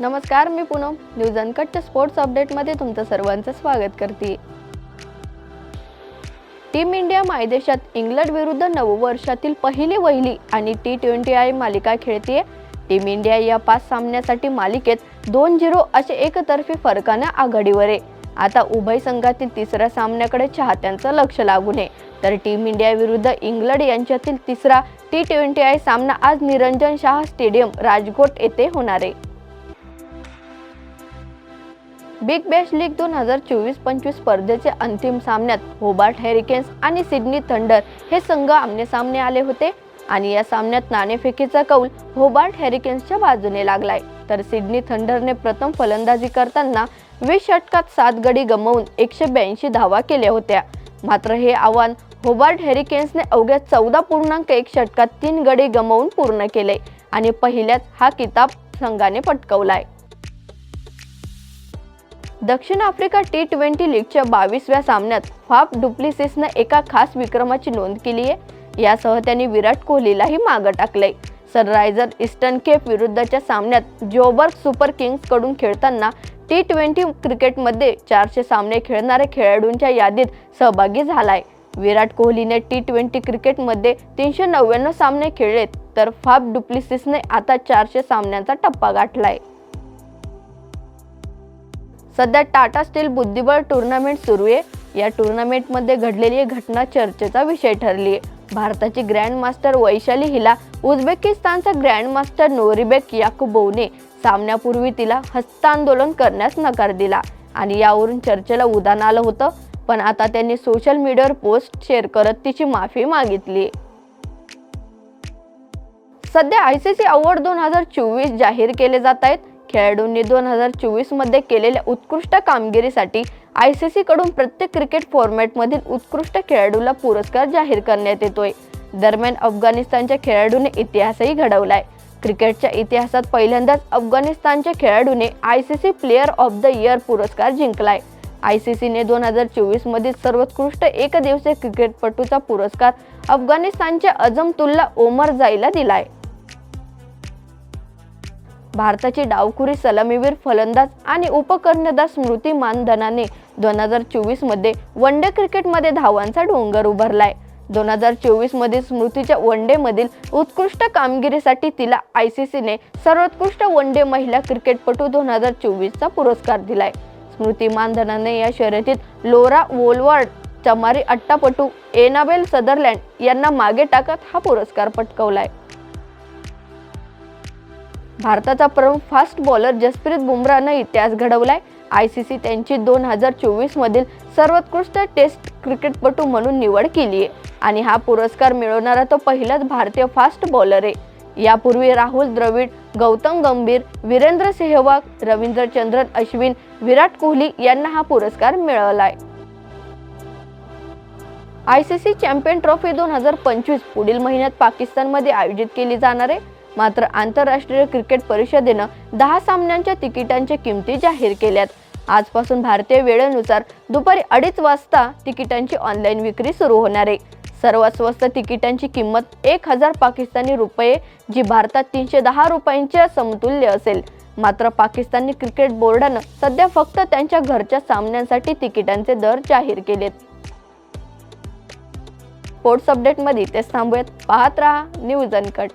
नमस्कार मी पूनम. न्यूज अनकटच्या स्पोर्ट्स अपडेटमध्ये तुमचं सर्वांचं स्वागत करते. टीम इंडिया मायदेशात इंग्लंड विरुद्ध नववर्षातील पहिली वहिली आणि टी ट्वेंटी आय मालिका खेळतीये. टीम इंडिया या पाच सामन्यासाठी मालिकेत दोन झिरो असे एकतर्फी फरकाने आघाडीवर आहे. आता उभय संघातील तिसऱ्या सामन्याकडे चाहत्यांचं लक्ष लागू नये तर टीम इंडिया विरुद्ध इंग्लंड यांच्यातील तिसरा टी ट्वेंटी आय सामना आज निरंजन शाह स्टेडियम राजकोट येथे होणार आहे. बिग बॅश लीग दोन हजार चोवीस पंचवीस स्पर्धेच्या अंतिम सामन्यात होबार्ट हॅरिकेन्स आणि सिडनी थंडर हे संघ आमने सामने आले होते. आणि या सामन्यात नाणेफेकीचा कौल होबार्ट हॅरिकेन्सच्या बाजूने लागलाय. तर सिडनी थंडरने प्रथम फलंदाजी करताना वीस षटकात सात गडी गमावून एकशे ब्याऐंशी धावा केल्या होत्या. मात्र हे आव्हान होबार्ट हॅरिकेन्सने अवघ्या चौदा पूर्णांक एक षटकात तीन गडी गमावून पूर्ण केले. आणि पहिल्याच हा किताब संघाने पटकवलाय. दक्षिण आफ्रिका टी ट्वेंटी लीगच्या बावीसव्या सामन्यात फाफ डुप्लिसिसनं एका खास विक्रमाची नोंद केली आहे. यासह त्यांनी विराट कोहलीलाही मागं टाकलंय. सनरायझर इस्टर्न केप विरुद्धच्या सामन्यात जोबर्ग सुपर किंग्सकडून खेळताना टी ट्वेंटी क्रिकेटमध्ये चारशे सामने खेळणाऱ्या खेळाडूंच्या यादीत सहभागी झालाय. विराट कोहलीने टी ट्वेंटी क्रिकेटमध्ये तीनशे नव्याण्णव सामने खेळलेत तर फाफ डुप्लिसिसने आता चारशे सामन्यांचा टप्पा गाठलाय. सध्या टाटा स्टील बुद्धिबळ टुर्नामेंट सुरू आहे. या टुर्नामेंटमध्ये घडलेली घटना चर्चेचा विषय ठरली आहे. भारताची ग्रँड मास्टर वैशाली हिला उझबेकिस्तानचा ग्रँड मास्टर याकुबोवने सामन्यापूर्वी तिला हस्तांदोलन करण्यास नकार दिला आणि यावरून चर्चेला उदान आलं होतं पण आता त्यांनी सोशल मीडियावर पोस्ट शेअर करत तिची माफी मागितली. सध्या आय सी सी अवॉर्ड दोन हजार चोवीस जाहीर केले जात आहेत. खेळाडूंनी दोन हजार चोवीसमध्ये केलेल्या उत्कृष्ट कामगिरीसाठी आय सी सीकडून प्रत्येक क्रिकेट फॉर्मॅटमधील उत्कृष्ट खेळाडूला पुरस्कार जाहीर करण्यात येतोय. दरम्यान अफगाणिस्तानच्या खेळाडूने इतिहासही घडवलाय. क्रिकेटच्या इतिहासात पहिल्यांदाच अफगाणिस्तानच्या खेळाडूने I C C player of the year पुरस्कार जिंकलाय. आय सी सीने दोन हजार चोवीसमधील सर्वोत्कृष्ट एकदिवसीय क्रिकेटपटूचा पुरस्कार अफगाणिस्तानच्या अजमतुल्ला ओमर जाईला दिलाय. भारताची डावखुरी सलामीवीर फलंदाज आणि उपकर्णदार स्मृती मानधनाने दोन हजार चोवीसमध्ये वन डे क्रिकेटमध्ये धावांचा डोंगर उभारलाय. दोन हजार चोवीसमधील स्मृतीच्या वन डेमधील उत्कृष्ट कामगिरीसाठी तिला आय सी सीने सर्वोत्कृष्ट वन डे महिला क्रिकेटपटू दोन हजार चोवीसचा पुरस्कार दिलाय. स्मृती मानधनाने या शर्यतीत Laura Wolvaardt Chamari Athapaththu Annabel Sutherland यांना मागे टाकत हा पुरस्कार पटकवलाय. भारताचा प्रमुख फास्ट बॉलर जसप्रीत बुमराहनं इतिहास घडवलाय. आय सी सी त्यांची दोन हजार चोवीस मधील सर्वोत्कृष्ट टेस्ट क्रिकेटपटू म्हणून निवड केली आहे आणि हा पुरस्कार मिळवणारा तो पहिलाच भारतीय फास्ट बॉलर आहे. यापूर्वी राहुल द्रविड गौतम गंभीर वीरेंद्र सेहवाग रवींद्र चंद्रन अश्विन विराट कोहली यांना हा पुरस्कार मिळवलाय I C C champion trophy दोन हजार पंचवीस पुढील महिन्यात पाकिस्तानमध्ये आयोजित केली जाणार आहे. मात्र आंतरराष्ट्रीय क्रिकेट परिषदेनं दहा सामन्यांच्या तिकिटांच्या किमती जाहीर केल्यात. आजपासून भारतीय वेळेनुसार दुपारी अडीच वाजता तिकिटांची ऑनलाईन विक्री सुरू होणार आहे. सर्वात स्वस्त तिकिटांची किंमत एक हजार पाकिस्तानी रुपये जी भारतात तीनशे दहा रुपयांच्या समतुल्य असेल. मात्र पाकिस्तानी क्रिकेट बोर्डानं सध्या फक्त त्यांच्या घरच्या सामन्यांसाठी तिकिटांचे दर जाहीर केलेत. स्पोर्ट्स अपडेटमध्ये तेच थांबूयात. पाहत राहा न्यूज अनकट.